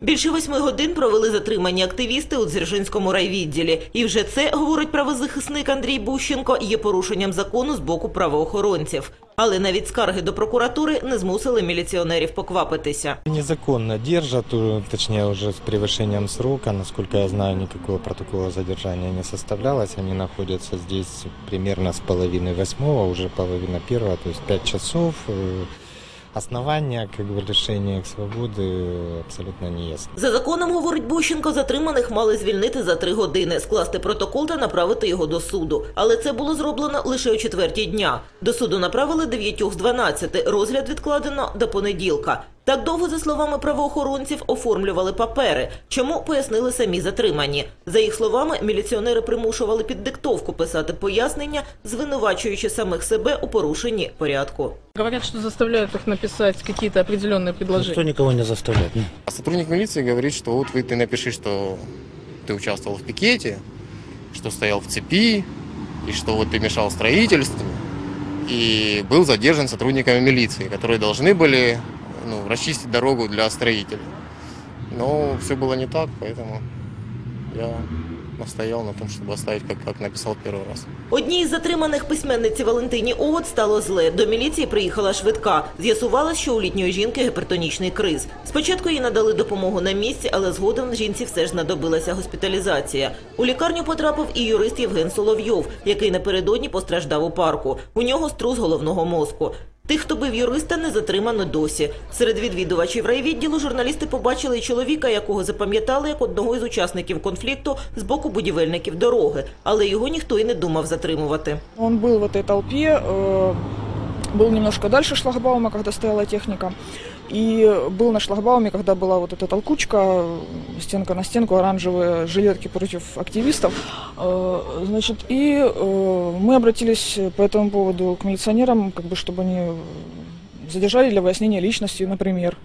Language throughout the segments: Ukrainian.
Більше восьми годин провели затримані активісти у Дзержинському райвідділі. І вже це, говорить правозахисник Андрій Бущенко, є порушенням закону з боку правоохоронців. Але навіть скарги до прокуратури не змусили міліціонерів поквапитися. Незаконно держат, э, точнее уже с превышением срока. Насколько я знаю, никакого протокола задержания не составлялось. Они находятся здесь примерно с половины восьмого, уже половина первого, то есть пять часов. Э, Основания как бы лишения их свободы э, абсолютно не ясно. За законом, говорить Бущенко, затриманих мали звільнити за три години, скласти протокол та направити його до суду. Але це було зроблено лише о четвертій дня. До суду направили дев'ятьох з дванадцяти. Розгляд відкладено до понеділка. Так довго, за словами правоохоронців, оформлювали папери. Чому пояснили самі затримані? За їх словами, міліціонери примушували під диктовку писати пояснення, звинувачуючи самих себе у порушенні порядку. Говорят, что заставляют их написать какие-то определенные Никто предложения. никого не заставляет. ну. А сотрудник милиции говорит, что вот вы, ты напиши, что ты участвовал в пикете, что стоял в цепи, и что вот ты мешал строительству. И был задержан сотрудниками милиции, которые должны были ну, расчистить дорогу для строителей. Но все было не так, поэтому я настоял на том, чтобы оставить, как, как написал первый раз. Одній із затриманих письменниці Валентині Овод стало зле. До міліції приїхала швидка. З'ясувалось, що у літньої жінки гіпертонічний криз. Спочатку їй надали допомогу на місці, але згодом жінці все ж знадобилася госпіталізація. У лікарню потрапив і юрист Євген Соловйов, який напередодні постраждав у парку. У нього струс головного мозку. Тих, хто бив юриста, не затримано досі. Серед відвідувачів райвідділу журналісти побачили й чоловіка, якого запам'ятали як одного із учасників конфлікту з боку будівельників дороги, але його ніхто і не думав затримувати. Он был в этой толпе, э, был немножко дальше шлагбаума, когда стояла техника, и был на шлагбауме, когда была вот эта толкучка, э, стенка на стенку, оранжевые жилетки против активистов. Э, Значит, и э, мы обратились по этому поводу к милиционерам, как бы, чтобы они задержали для выяснения личности, например.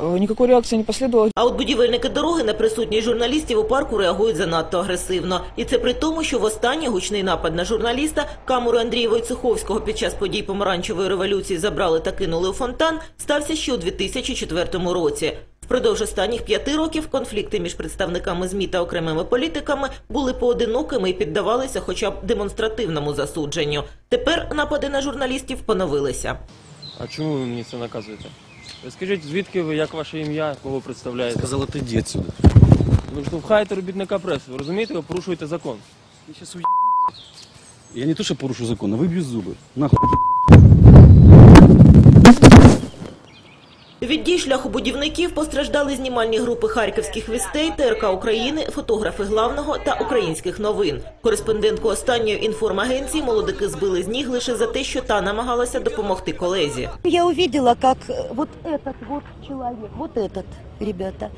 Э, Никакой реакции не последовало. А от будівельники дороги на присутність журналістів у парку реагують занадто агресивно. І це при тому, що востаннє гучний напад на журналіста, камеру Андрія Войцеховського під час подій помаранчевої революції забрали та кинули у фонтан, стався ще у 2004 році. Впродовж останніх п'яти років конфлікти між представниками ЗМІ та окремими політиками були поодинокими і піддавалися хоча б демонстративному засудженню. Тепер напади на журналістів поновилися. А чому ви мені це наказуєте? Ви скажіть, звідки ви, як ваше ім'я, кого представляєте? Сказал, отойди отсюда. Ви штовхаєте робітника преси, ви розумієте, ви порушуєте закон. Я сейчас уебу. Я не то, что порушу закон, а выбью зубы. Нахуй. Від дій шляхобудівників постраждали знімальні групи харківських вістей, ТРК України, фотографи главного та українських новин. Кореспондентку останньої інформагенції молодики збили з ніг лише за те, що та намагалася допомогти колезі. Я увидела, как э, вот этот вот человек, вот этот, ребята,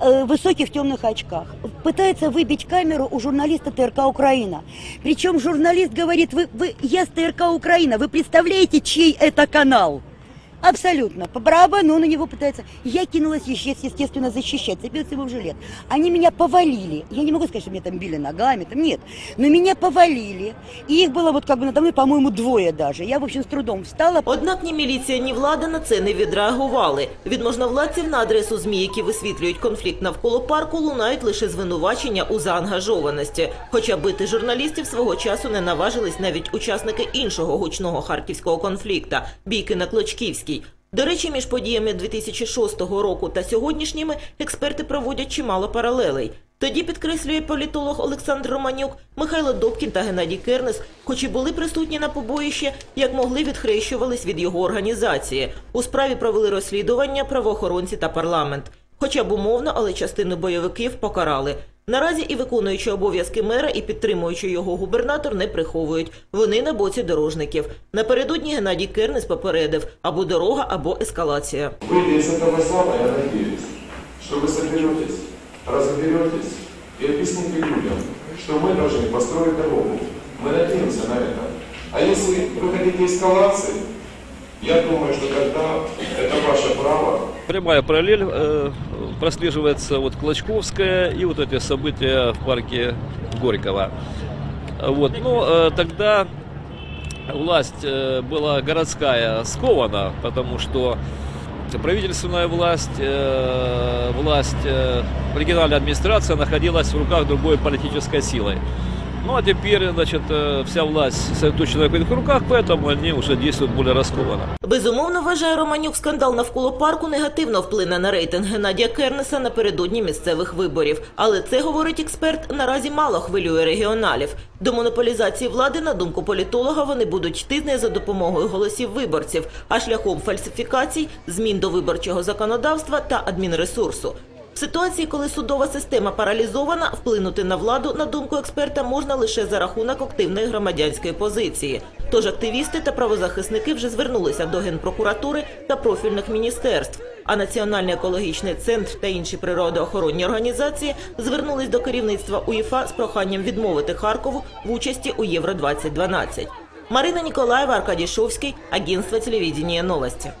э, в высоких темных очках, пытается выбить камеру у журналиста ТРК «Украина». Причем журналист говорит, вы, вы, я с ТРК «Украина», вы представляете, чей это канал? Абсолютно. По барабану он на него пытается. Я кинулась, еще- естественно, защищать, цепился ему в жилет. Они меня повалили. Я не могу сказать, что меня там били ногами, там нет. Но меня повалили. И их было вот как бы надо мной, по-моему, двое даже. Я, в общем, с трудом встала. Однак ні міліція, ні влада на це не відреагували. Від можновладців на адресу ЗМІ, які висвітлюють конфлікт навколо парку, лунають лише звинувачення у заангажованості. Хоча бити журналістів свого часу не наважились навіть учасники іншого гучного харківського конфлікта – бійки на Клочківській. До речі, між подіями 2006 року та сьогоднішніми експерти проводять чимало паралелей. Тоді підкреслює політолог Олександр Романюк, Михайло Добкін та Геннадій Кернес, хоч і були присутні на побоїще, як могли відхрещувались від його організації. У справі провели розслідування правоохоронці та парламент. Хоча б умовно, але частину бойовиків покарали. Наразі і виконуючи обов'язки мера, і підтримуючи його губернатор не приховують. Вони на боці дорожників. Напередодні Геннадій Кернес попередив або дорога, або ескалація. Выйдя из этого зала, я надеюсь, что вы соберетесь, разберетесь и объясните людям, что мы должны построить дорогу. Мы надеемся на это. А если вы хотите эскалации, я думаю, что тогда это ваше право. Прямая параллель э, прослеживается вот Клочковская и вот эти события в парке Горького. Вот, ну, э, тогда власть э, была городская скована, потому что правительственная власть э, власть, региональная администрация находилась в руках другой политической силы. Ну а теперь, значит, э, вся власть сосредоточена в их руках, поэтому они уже действуют более раскованно. Безумовно, вважає Романюк, скандал навколо парку негативно вплине на рейтинг Геннадія Кернеса напередодні місцевих виборів. Але це, говорить експерт, наразі мало хвилює регіоналів. До монополізації влади, на думку політолога, вони будуть йти не за допомогою голосів виборців, а шляхом фальсифікацій, змін до виборчого законодавства та адмінресурсу. Ситуації, коли судова система паралізована, вплинути на владу, на думку експерта, можна лише за рахунок активної громадянської позиції. Тож активісти та правозахисники вже звернулися до генпрокуратури та профільних міністерств. А Національний екологічний центр та інші природоохоронні організації звернулись до керівництва УЄФА з проханням відмовити Харкову в участі у Євро 2012 Марина Ніколаєва, Аркадій Шовський, агентство телевидения новости.